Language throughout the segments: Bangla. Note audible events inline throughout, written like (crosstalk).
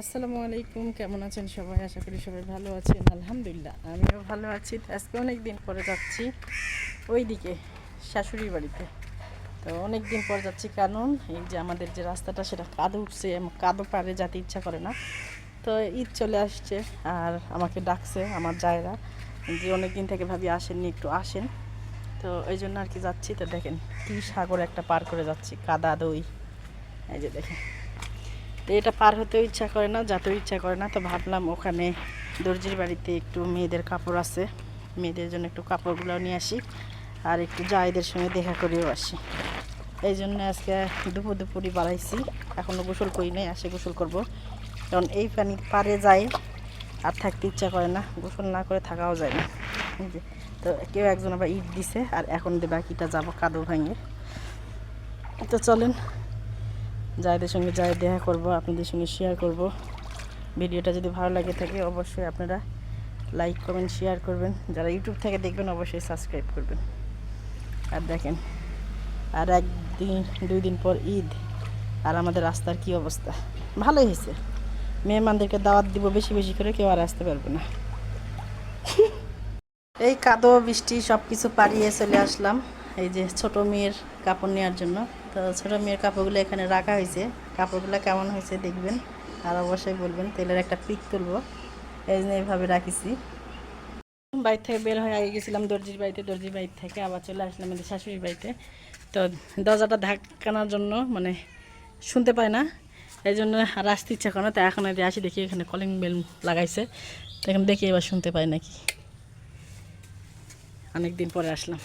আসসালামু আলাইকুম, কেমন আছেন সবাই? আশা করি সবাই ভালো আছেন। আলহামদুলিল্লাহ, আমিও ভালো আছি। আজকে অনেক দিন পরে যাচ্ছি ওইদিকে, শাশুড়ির বাড়িতে। তো অনেক দিন পর যাচ্ছি, কারণ এই যে আমাদের যে রাস্তাটা, সেটা কাদো উঠছে কাদো পারে যাতে ইচ্ছা করে না। তো ঈদ চলে আসছে, আর আমাকে ডাকছে আমার জায়রা যে অনেক দিন থেকে ভাবি আসেননি, একটু আসেন। তো এই জন্য আর কি যাচ্ছি। তো দেখেন কি সাগর একটা পার করে যাচ্ছি, কাদা দই। এই যে দেখেন। তো এটা পার হতেও ইচ্ছা করে না, যাতেও ইচ্ছা করে না, তো ভাবলাম ওখানে দর্জির বাড়িতে একটু মেয়েদের কাপড় আছে, মেয়েদের জন্য একটু কাপড়গুলো নিয়ে আসি, আর একটু জায়দের সঙ্গে দেখা করেও আসি। এই জন্য আজকে দুপুর দুপুরই বাড়াইছি এখনও গোসল করি নাই, আসে গোসল করব। কারণ এই পানি পারে যায়, আর থাকতে ইচ্ছা করে না, গোসল না করে থাকাও যায় না। তো কেউ একজন আবার ইট দিছে, আর এখন বাকিটা যাব কাদো ভাঙে। তো চলেন যাদের সঙ্গে যাই দেখা করব, আপনাদের সঙ্গে শেয়ার করব। ভিডিওটা যদি ভালো লাগে থাকে, অবশ্যই আপনারা লাইক করবেন শেয়ার করবেন। যারা ইউটিউব থেকে দেখবেন, অবশ্যই সাবস্ক্রাইব করবেন। আর দেখেন, আর একদিন, দুই দিন পর ঈদ, আর আমাদের রাস্তার কি অবস্থা? ভালোই হয়েছে। মেহমানদেরকে দাওয়াত দিব বেশি বেশি করে, কেউ আর আসতে পারবে না। (laughs) এই কাদো, বৃষ্টি সব কিছু পাড়িয়ে চলে আসলাম। এই যে ছোট মেয়ের কাপড় নেওয়ার জন্য। তো ছোট মেয়ের কাপড়গুলো এখানে রাখা হয়েছে। কাপড়গুলো কেমন হয়েছে দেখবেন। আর অবশ্যই বলবেন, তেলের একটা পিক তুলবো। এই জন্য এইভাবে রাখিছি। বাড়ি থেকে বের হয়ে আগে গেছিলাম দর্জির বাড়িতে। দর্জির বাড়ি থেকে আবার চলে আসলাম আমাদের শাশুড়ির বাড়িতে। তো দরজাটা ধাক্কানোর জন্য মানে শুনতে পায় না। এই জন্য আর আসতে ইচ্ছা করে না। তো এখন যদি আসি দেখি এখানে কলিং বেল লাগাইছে। তো এখন দেখি এবার শুনতে পাই নাকি। অনেক দিন পরে আসলাম।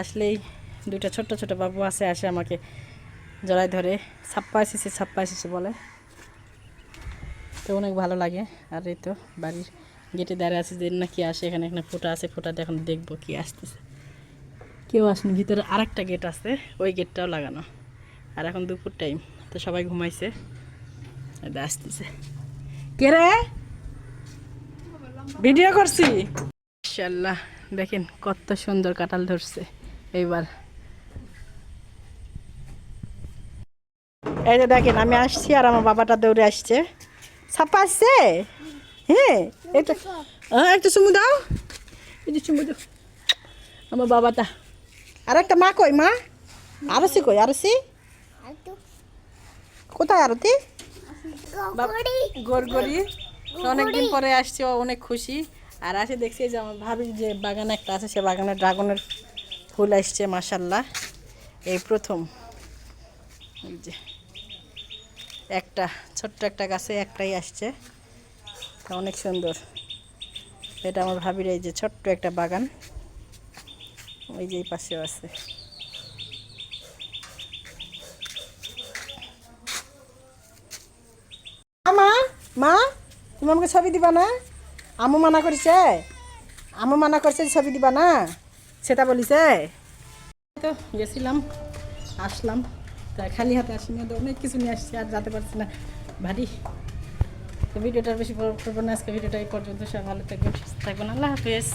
আসলেই দুইটা ছোট্ট ছোট বাবু আছে, আসে আমাকে জড়াই ধরে, ছাপ্পা এসেছে ছাপ্পা এসেছে বলে। তো অনেক ভালো লাগে। আর এই তো বাড়ির গেটে দাঁড়িয়ে আছে যে না কি আসে, এখানে এখানে ফোটা আছে ফোটাতে এখন দেখব কি আসতেছে। কেউ আসেনি, ভিতরে আরেকটা গেট আছে, ওই গেটটাও লাগানো। আর এখন দুপুর টাইম, তো সবাই ঘুমাইছে। আসতেছে। কে রে? ভিডিও করছি? ইনশাল্লাহ দেখেন কত সুন্দর কাঁঠাল ধরছে এইবার। এই যে দেখেন আমি আসছি আর আমার বাবাটা দৌড়ে আসছে। ছাপা আসছে হ্যাঁ এটা হ্যাঁ একটা চুমু দাও। এই যে চুমু দাও। আমার বাবাটা। আর একটা মা কই মা? আরসি কই আরসি? কোথায় আরতি? গড়গড়ি। অনেকদিন পরে আসছে ও অনেক খুশি। আর আসে দেখছি যে আমার ভাবি যে বাগান একটা আছে, সে বাগানে ড্রাগনের ফুল আসছে মাসাল্লাহ এই প্রথম। যে একটা, ছোট্ট একটা গাছে একটাই আসছে। অনেক সুন্দর। এটা আমার ভাবির এই যে ছোট্ট একটা বাগান। ওই যে পাশেও আছে। মা মা, তুমি আমাকে ছবি দিবা না? আমু মানা করেছে? আমু মানা করছে ছবি দিবা না? সেটা বলিছে? তো গেছিলাম, আসলাম। তা খালি হাতে আসিনি অনেক কিছু নিয়ে আসছি, আর যাতে পারছি না। ভারী তো ভিডিওটা বেশি করব না, আজকে ভিডিওটা এই পর্যন্ত। সব ভালো থাকবেন, সুস্থ থাকবেন। আল্লাহ হাফেজ।